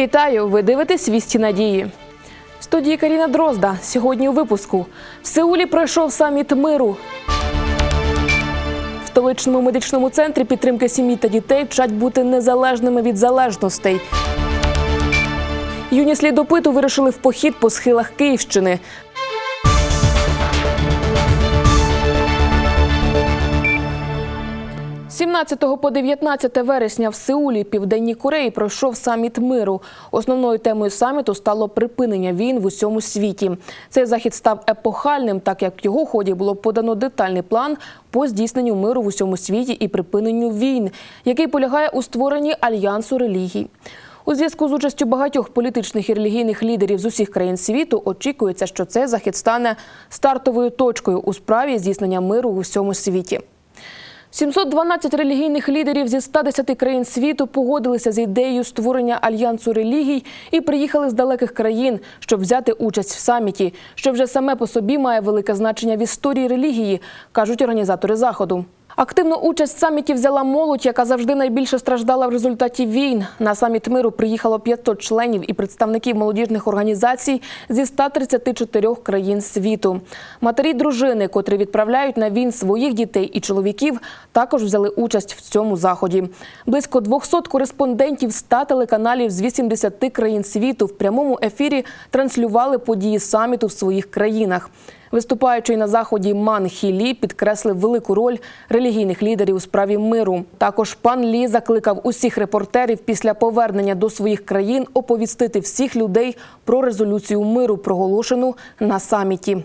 Вітаю! Ви дивитесь «Вісті надії. В студії Каріна Дрозда. Сьогодні у випуску в Сеулі пройшов саміт миру. В столичному медичному центрі підтримки сім'ї та дітей вчать бути незалежними від залежностей. Юні слідопиту вирішили в похід по схилах Київщини. 17 по 19 вересня в Сеулі, Південній Кореї, пройшов саміт миру. Основною темою саміту стало припинення війн в усьому світі. Цей захід став епохальним, так як в його ході було подано детальний план по здійсненню миру в усьому світі і припиненню війн, який полягає у створенні альянсу релігій. У зв'язку з участю багатьох політичних і релігійних лідерів з усіх країн світу очікується, що цей захід стане стартовою точкою у справі здійснення миру в усьому світі. 712 релігійних лідерів зі 110 країн світу погодилися з ідеєю створення альянсу релігій і приїхали з далеких країн, щоб взяти участь в саміті, що вже саме по собі має велике значення в історії релігії, кажуть організатори заходу. Активну участь в саміті взяла молодь, яка завжди найбільше страждала в результаті війн. На саміт миру приїхало 500 членів і представників молодіжних організацій зі 134 країн світу. Матері дружини, котрі відправляють на війн своїх дітей і чоловіків, також взяли участь в цьому заході. Близько 200 кореспондентів 100 телеканалів з 80 країн світу в прямому ефірі транслювали події саміту в своїх країнах. Виступаючий на заході Ман Хі підкреслив велику роль релігійних лідерів у справі миру. Також пан Лі закликав усіх репортерів після повернення до своїх країн оповістити всіх людей про резолюцію миру, проголошену на саміті.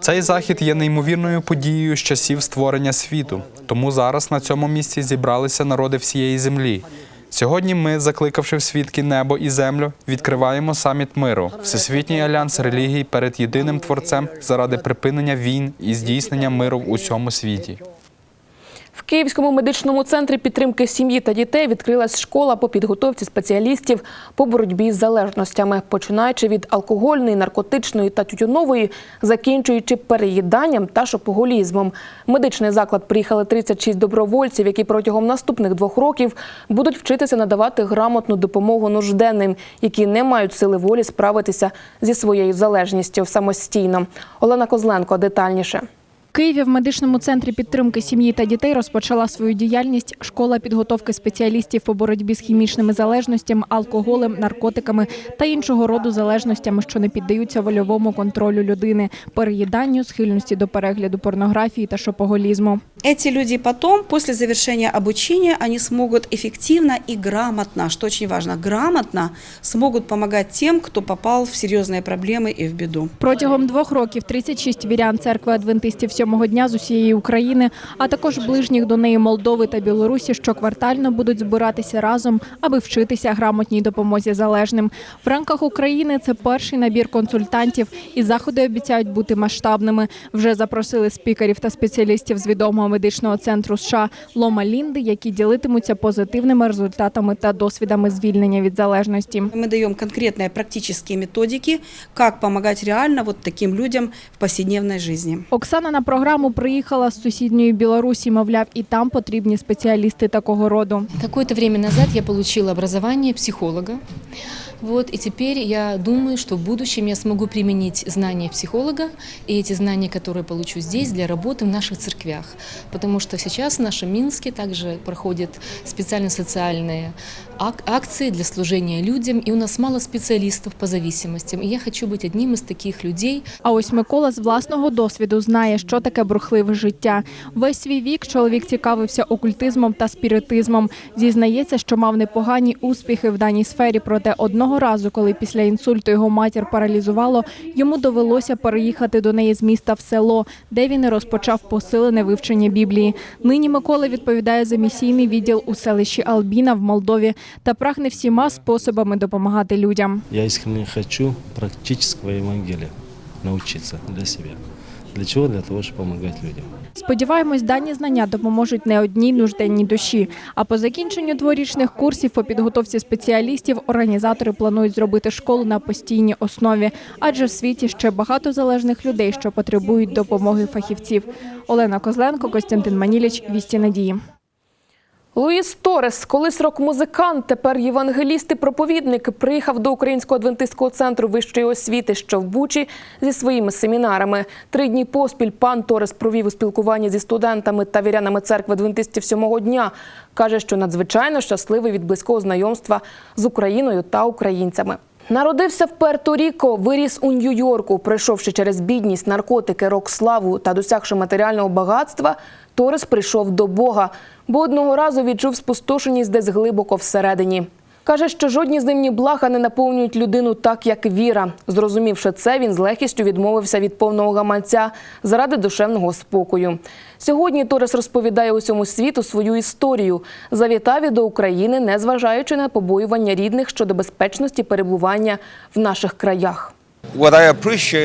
Цей захід є неймовірною подією з часів створення світу. Тому зараз на цьому місці зібралися народи всієї землі. Сьогодні ми, закликавши в свідки небо і землю, відкриваємо саміт миру, всесвітній альянс релігій перед єдиним творцем заради припинення війн і здійснення миру в усьому світі. Київському медичному центрі підтримки сім'ї та дітей відкрилась школа по підготовці спеціалістів по боротьбі з залежностями, починаючи від алкогольної, наркотичної та тютюнової, закінчуючи переїданням та шопоголізмом. Медичний заклад приїхали 36 добровольців, які протягом наступних двох років будуть вчитися надавати грамотну допомогу нужденним, які не мають сили волі справитися зі своєю залежністю самостійно. Олена Козленко детальніше. В Києві в медичному центрі підтримки сім'ї та дітей розпочала свою діяльність школа підготовки спеціалістів по боротьбі з хімічними залежностями, алкоголем, наркотиками та іншого роду залежностями, що не піддаються вольовому контролю людини, переїданню, схильності до перегляду порнографії та шопоголізму. Эти люди потом, после завершения обучения, они смогут эффективно и грамотно, что очень важно, грамотно смогут помогать тем, кто попал в серьезные проблемы и в беду. Протягом двох років 36 вірян церкви адвентистів сьомого дня з усієї України, а також ближніх до неї Молдови та Білорусі, щоквартально будуть збиратися разом, аби вчитися грамотній допомозі залежним. В рамках України це перший набір консультантів, і заходи обіцяють бути масштабними. Вже запросили спікерів та спеціалістів з відомого медичного центру США Лома Лінди, які ділитимуться позитивними результатами та досвідами звільнення від залежності. Мы даем конкретные практические методики, как помогать реально вот таким людям в повседневной жизни. Оксана на програму приїхала з сусідньої Білорусі, мовляв, і там потрібні спеціалісти такого роду. Какое-то время назад я получила образование психолога. Вот, и теперь я думаю, что в будущем я смогу применить знания психолога и эти знания, которые получу здесь, для работы в наших церквях. Потому что сейчас в нашем Минске также проходят специальные социальные ак- акции для служения людям, и у нас мало специалистов по зависимостям. И я хочу быть одним из таких людей, А ось Микола з власного досвіду знає, що таке бурхливе життя. Весь свій вік чоловік цікавився окультизмом та спіритизмом. Зізнається, що мав непогані успіхи в даній сфері. Проте одного разу, коли після інсульту його матір паралізувало, йому довелося переїхати до неї з міста в село, де він і розпочав посилене вивчення Біблії. Нині Микола відповідає за місійний відділ у селищі Албіна в Молдові та прагне всіма способами допомагати людям. Я искренне хочу практического Евангелия научиться для себя. Для чого? Для того, щоб допомагати людям. Сподіваємось, дані знання допоможуть не одній нужденній душі. А по закінченню дворічних курсів по підготовці спеціалістів організатори планують зробити школу на постійній основі, адже в світі ще багато залежних людей, що потребують допомоги фахівців. Олена Козленко, Костянтин Маніліч, Вісті Надії. Луїс Торес, колись рок-музикант, тепер євангеліст і проповідник, приїхав до Українського адвентистського центру вищої освіти, що в Бучі, зі своїми семінарами. Три дні поспіль пан Торес провів у спілкуванні зі студентами та вірянами церкви адвентистів сьомого дня. Каже, що надзвичайно щасливий від близького знайомства з Україною та українцями. Народився в Перто-Ріко, виріс у Нью-Йорку, пройшовши через бідність, наркотики, рок-славу та досягши матеріального багатства, Торес прийшов до Бога, бо одного разу відчув спустошеність десь глибоко всередині. Каже, що жодні земні блага не наповнюють людину так, як віра. Зрозумівши це, він з легкістю відмовився від повного гаманця заради душевного спокою. Сьогодні Торес розповідає усьому світу свою історію. Завітав і до України, незважаючи на побоювання рідних щодо безпечності перебування в наших краях.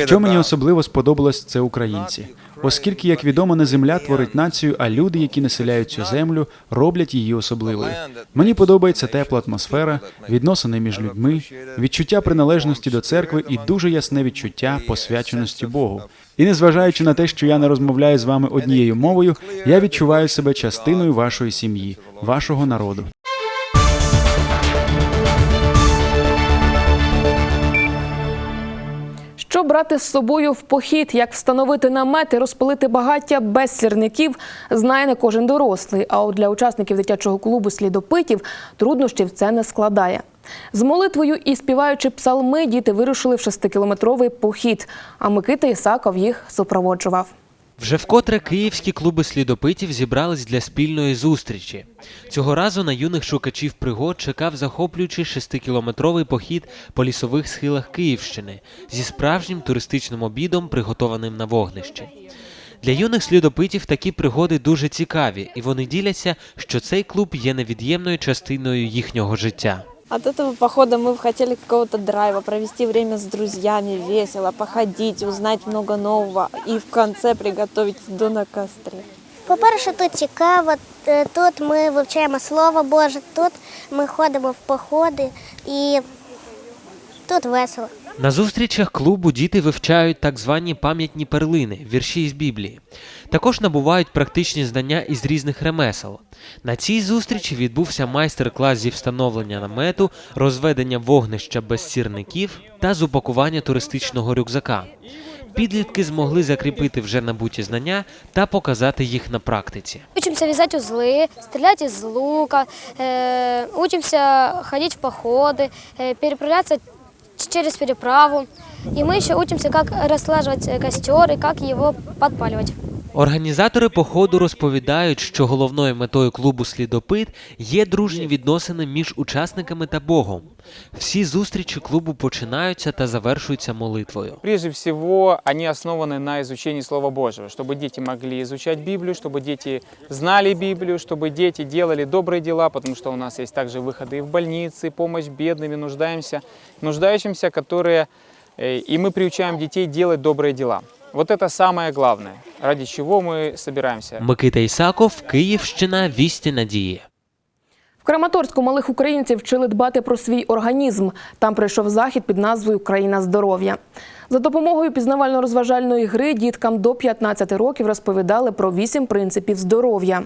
Що мені особливо сподобалось, це українці. Оскільки, як відомо, не земля творить націю, а люди, які населяють цю землю, роблять її особливою. Мені подобається тепла атмосфера, відносини між людьми, відчуття приналежності до церкви і дуже ясне відчуття посвяченості Богу. І незважаючи на те, що я не розмовляю з вами однією мовою, я відчуваю себе частиною вашої сім'ї, вашого народу. Що брати з собою в похід, як встановити намет і розпалити багаття без сірників, знає не кожен дорослий. А от для учасників дитячого клубу слідопитів труднощів це не складає. З молитвою і співаючи псалми, діти вирушили в шестикілометровий похід. А Микита Ісаков їх супроводжував. Вже вкотре київські клуби слідопитів зібрались для спільної зустрічі. Цього разу на юних шукачів пригод чекав захоплюючий шестикілометровий похід по лісових схилах Київщини зі справжнім туристичним обідом, приготованим на вогнищі. Для юних слідопитів такі пригоди дуже цікаві, і вони діляться, що цей клуб є невід'ємною частиною їхнього життя. От этого похода мы бы хотели какого-то драйва, провести время с друзьями, весело, походить, узнать много нового и в конце приготовить еду на костре. По-перше, тут цікаво, е, тут ми вивчаємо Слово Боже, тут ми ходимо в походи і тут весело. На зустрічах клубу діти вивчають так звані пам'ятні перлини, вірші із Біблії. Також набувають практичні знання із різних ремесел. На цій зустрічі відбувся майстер-клас зі встановлення намету, розведення вогнища без сірників та з упакування туристичного рюкзака. Підлітки змогли закріпити вже набуті знання та показати їх на практиці. Учимося в'язати узли, стріляти із лука, е, учимося ходити в походи, е, переправлятися через переправу. И мы еще учимся, как расслаживать костер и как его підпалювати. Організатори походу розповідають, що головною метою клубу Слідопит є дружні відносини між учасниками та Богом. Всі зустрічі клубу починаються та завершуються молитвою. Прежде всего, они основаны на изучении Слова Божьего, чтобы дети могли изучать Библию, чтобы дети знали Библию, чтобы дети делали добрые дела, потому что у нас есть также выходы и в больницы, помощь бедным и нуждаемся, нуждающимся, которые, э, и мы приучаем детей делать добрые дела. Вот это самое главное, ради чего мы собираемся. Микита Ісаков, Київщина, Вісті Надії. В Краматорську малих українців вчили дбати про свій організм. Там прийшов захід під назвою Країна здоров'я. За допомогою пізнавально-розважальної гри діткам до 15 років розповідали про вісім принципів здоров'я.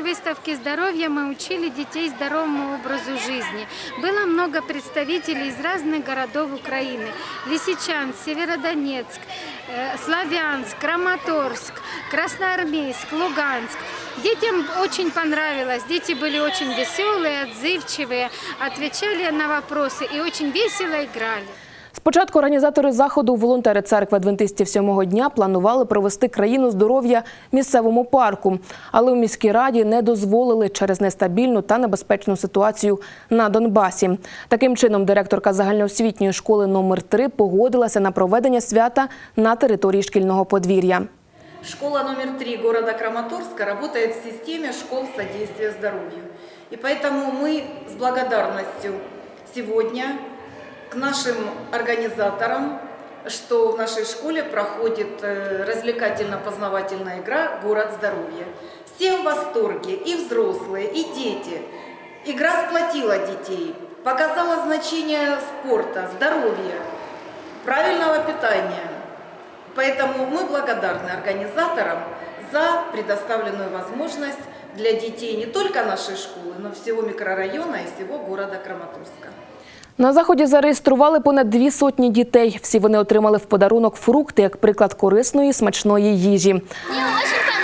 Сегодняшней выставке здоровья мы учили детей здоровому образу жизни. Было много представителей из разных городов Украины. Лисичанск, Северодонецк, э, Славянск, Краматорск, Красноармейск, Луганск. Детям очень понравилось. Дети были очень веселые, отзывчивые, отвечали на вопросы и очень весело играли. Спочатку організатори заходу, волонтери церкви адвентистів сьомого дня, планували провести країну здоров'я місцевому парку, але у міській раді не дозволили через нестабільну та небезпечну ситуацію на Донбасі. Таким чином, директорка загальноосвітньої школи номер 3 погодилася на проведення свята на території шкільного подвір'я. Школа номер три города Краматорска работает в системе школ содействия здоровью. И поэтому мы с благодарностью сегодня к нашим организаторам, что в нашей школе проходит э, развлекательно-познавательная игра «Город здоровья». Все в восторге, и взрослые, и дети. Игра сплотила детей, показала значение спорта, здоровья, правильного питания – Поэтому мы благодарны организаторам за предоставленную возможность для детей не только нашей школы, но всего микрорайона и всего города Краматорска. На заході зареєстрували понад дві сотні дітей. Всі вони отримали в подарунок фрукти як приклад корисної смачної їжі. Мне очень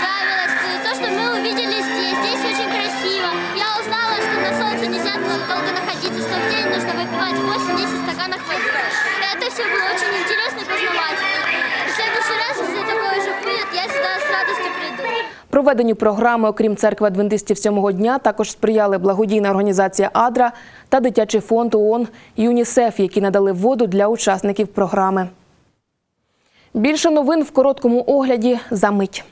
Проведенню програми, окрім церкви адвентистів сьомого дня, також сприяли благодійна організація Адра та дитячий фонд ООН ЮНІСЕФ, які надали воду для учасників програми. Більше новин в короткому огляді за мить.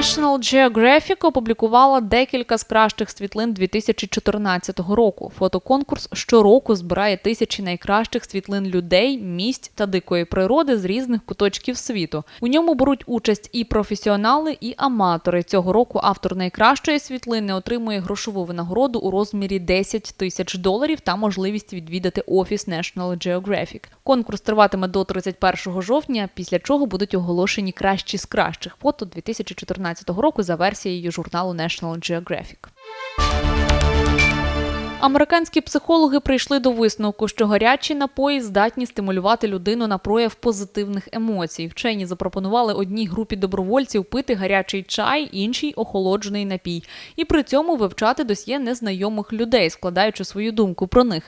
National Geographic опублікувала декілька з кращих світлин 2014 року. Фотоконкурс щороку збирає тисячі найкращих світлин людей, місць та дикої природи з різних куточків світу. У ньому беруть участь і професіонали, і аматори. Цього року автор найкращої світлини отримує грошову винагороду у розмірі 10 тисяч доларів та можливість відвідати офіс National Geographic. Конкурс триватиме до 31 жовтня, після чого будуть оголошені кращі з кращих фото 2014 року за версією журналу National Geographic. Американські психологи прийшли до висновку, що гарячі напої здатні стимулювати людину на прояв позитивних емоцій. Вчені запропонували одній групі добровольців пити гарячий чай, іншій охолоджений напій, і при цьому вивчати досьє незнайомих людей, складаючи свою думку про них.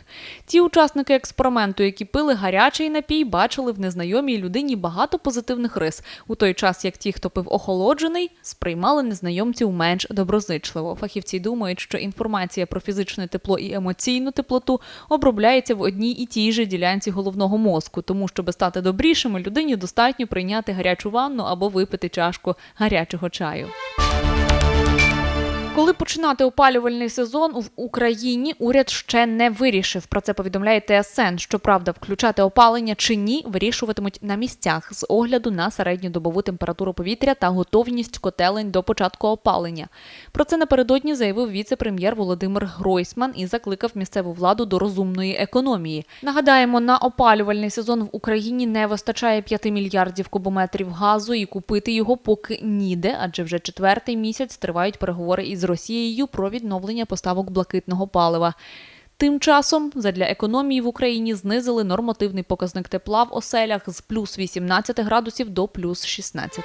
Ті учасники експерименту, які пили гарячий напій, бачили в незнайомій людині багато позитивних рис, у той час як ті, хто пив охолоджений, сприймали незнайомців менш доброзичливо. Фахівці думають, що інформація про фізичне тепло і емоційну теплоту обробляється в одній і тій же ділянці головного мозку, тому щоб стати добрішими, людині достатньо прийняти гарячу ванну або випити чашку гарячого чаю. Коли починати опалювальний сезон в Україні, уряд ще не вирішив. Про це повідомляє ТСН. Щоправда, включати опалення чи ні вирішуватимуть на місцях з огляду на середньодобову температуру повітря та готовність котелень до початку опалення. Про це напередодні заявив віце-прем'єр Володимир Гройсман і закликав місцеву владу до розумної економії. Нагадаємо, на опалювальний сезон в Україні не вистачає 5 мільярдів кубометрів газу, і купити його поки ніде, адже вже четвертий місяць тривають переговори із Росією про відновлення поставок блакитного палива. Тим часом задля економії в Україні знизили нормативний показник тепла в оселях з плюс 18 градусів до плюс 16.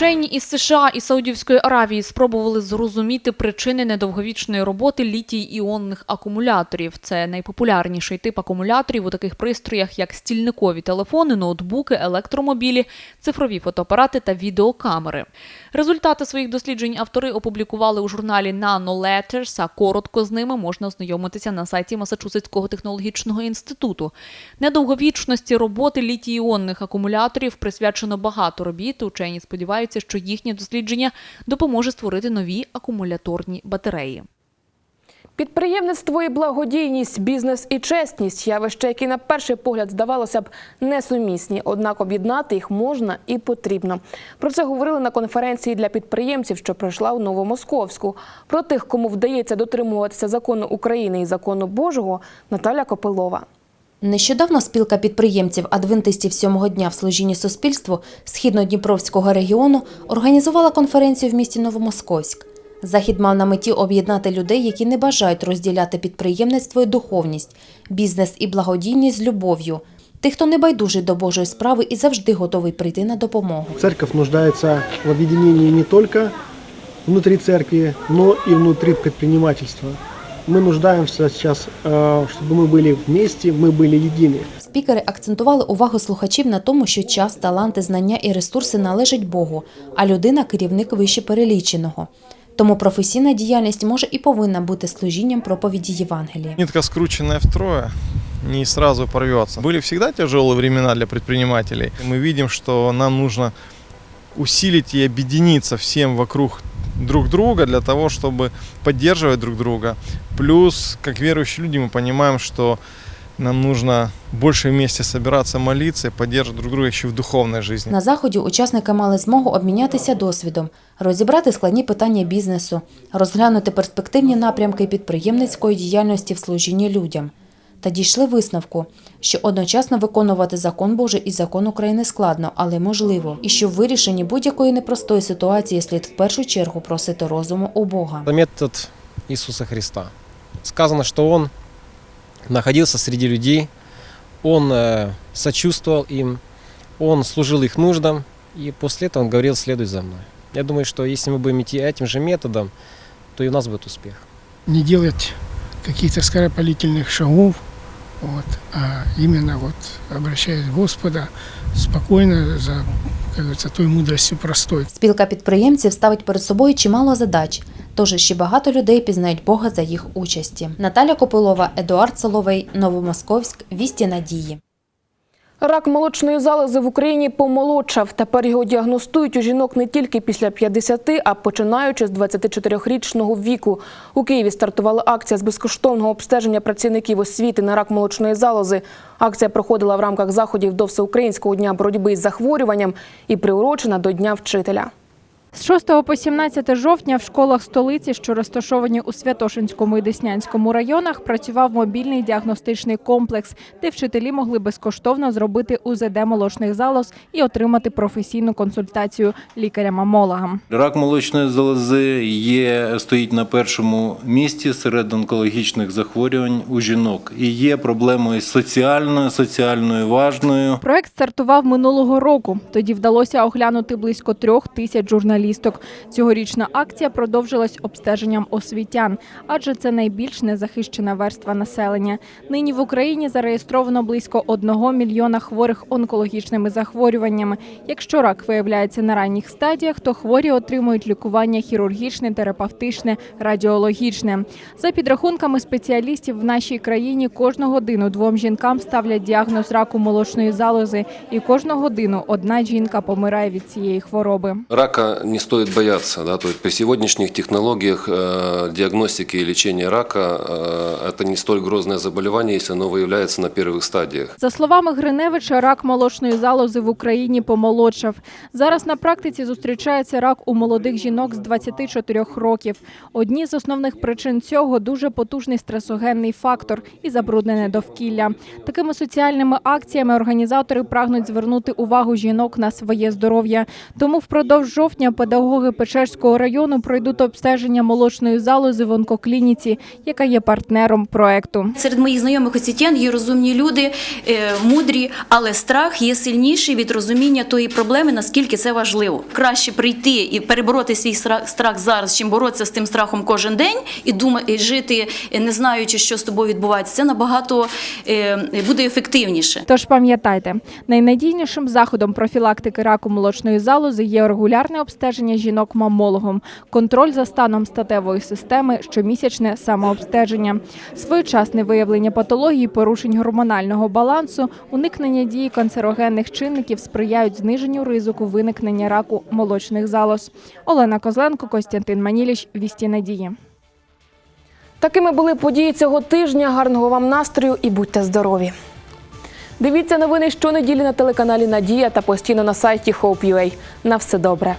Вчені із США і Саудівської Аравії спробували зрозуміти причини недовговічної роботи літій-іонних акумуляторів. Це найпопулярніший тип акумуляторів у таких пристроях, як стільникові телефони, ноутбуки, електромобілі, цифрові фотоапарати та відеокамери. Результати своїх досліджень автори опублікували у журналі Nanoletters, а коротко з ними можна ознайомитися на сайті Масачусетського технологічного інституту. Недовговічності роботи літій-іонних акумуляторів присвячено багато робіт. Учені сподіваються, що їхнє дослідження допоможе створити нові акумуляторні батареї. Підприємництво і благодійність, бізнес і чесність явища, які на перший погляд здавалося б несумісні, однак об'єднати їх можна і потрібно. Про це говорили на конференції для підприємців, що пройшла у Новомосковську. Про тих, кому вдається дотримуватися закону України і закону Божого, Наталя Копилова. Нещодавно спілка підприємців адвентистів сьомого дня в служінні суспільству східнодніпровського регіону організувала конференцію в місті Новомосковськ. Захід мав на меті об'єднати людей, які не бажають розділяти підприємництво і духовність, бізнес і благодійність з любов'ю. Тих, хто не байдужий до Божої справи і завжди готовий прийти на допомогу. Церковь нуждается в объединении не только внутри церкви, но и внутри предпринимательства Мы нуждаемся сейчас, э, чтобы мы были вместе, мы были едины. Спікери акцентували увагу слухачів на тому, що час, таланти, знання і ресурси належать Богу, а людина керівник вище переліченого. Тому професійна діяльність може і повинна бути служінням проповіді Євангелія. Нитка, скрученная втрое, не сразу порвется. Были всегда тяжелые времена для предпринимателей. Мы видим, что нам нужно усилить и объединиться всем вокруг друг друга для того, чтобы поддерживать друг друга. Плюс, как верующие люди, мы понимаем, что нам нужно больше вместе собираться, молиться и поддерживать друг друга еще в духовной жизни. На заході учасники мали змогу обмінятися досвідом, розібрати складні питання бізнесу, розглянути перспективні напрямки підприємницької діяльності в служінні людям та дійшли висновку, що одночасно виконувати закон Божий і закон України складно, але можливо, і що в вирішенні будь-якої непростої ситуації слід в першу чергу просити розуму у Бога. Это метод Иисуса Христа. Сказано, что Он находился среди людей, Он э, сочувствовал им, Он служил их нуждам, и после этого Он говорил, следуй за мной. Я думаю, что если мы будем идти этим же методом, то и у нас будет успех. не делать каких-то скоропалительных шагов, вот, а именно вот обращаясь Господа спокойно за, как говорится, той мудростью простой. Спілка підприємців ставить перед собою чимало задач, тож ще багато людей пізнають Бога за їх участі. Наталя Копилова, Едуард Соловей, Новомосковськ, Вісті Надії. Рак молочної залози в Україні помолодшав. Тепер його діагностують у жінок не тільки після 50, а починаючи з 24-річного віку. У Києві стартувала акція з безкоштовного обстеження працівників освіти на рак молочної залози. Акція проходила в рамках заходів до Всеукраїнського дня боротьби з захворюванням і приурочена до Дня вчителя. З 6 по 17 жовтня в школах столиці, що розташовані у Святошинському і Деснянському районах, працював мобільний діагностичний комплекс, де вчителі могли безкоштовно зробити УЗД молочних залоз і отримати професійну консультацію лікаря-мамолога. Рак молочної залози є, стоїть на першому місці серед онкологічних захворювань у жінок і є проблемою соціальною, соціальною важною. Проект стартував минулого року. Тоді вдалося оглянути близько трьох тисяч журналісток. Цьогорічна акція продовжилась обстеженням освітян, адже це найбільш незахищена верства населення. Нині в Україні зареєстровано близько одного мільйона хворих онкологічними захворюваннями. Якщо рак виявляється на ранніх стадіях, то хворі отримують лікування хірургічне, терапевтичне, радіологічне. За підрахунками спеціалістів в нашій країні кожну годину двом жінкам ставлять діагноз раку молочної залози, і кожну годину одна жінка помирає від цієї хвороби. Рака не стоит бояться. Да? То есть при сегодняшних технологиях э, диагностики и лечения рака э, это не столь грозное заболевание, если оно выявляется на первых стадиях. За словами Гриневича, рак молочної залози в Україні помолодшав. Зараз на практиці зустрічається рак у молодих жінок з 24 років. Одні з основних причин цього дуже потужний стресогенний фактор і забруднене довкілля. Такими соціальними акціями організатори прагнуть звернути увагу жінок на своє здоров'я. Тому впродовж жовтня педагоги Печерського району пройдуть обстеження молочної залози в онкоклініці, яка є партнером проекту. Серед моїх знайомих освітян є розумні люди, е, мудрі, але страх є сильніший від розуміння тої проблеми, наскільки це важливо. Краще прийти і перебороти свій стра- страх зараз, чим боротися з тим страхом кожен день і думати, і жити, не знаючи, що з тобою відбувається. Це набагато е, буде ефективніше. Тож пам'ятайте, найнадійнішим заходом профілактики раку молочної залози є регулярне обстеження жінок мамологом, контроль за станом статевої системи, щомісячне самообстеження, своєчасне виявлення патології, порушень гормонального балансу, уникнення дії канцерогенних чинників сприяють зниженню ризику виникнення раку молочних залоз. Олена Козленко, Костянтин Маніліч, Вісті Надії. Такими були події цього тижня. Гарного вам настрою і будьте здорові. Дивіться новини щонеділі на телеканалі Надія та постійно на сайті Hope.ua. На все добре.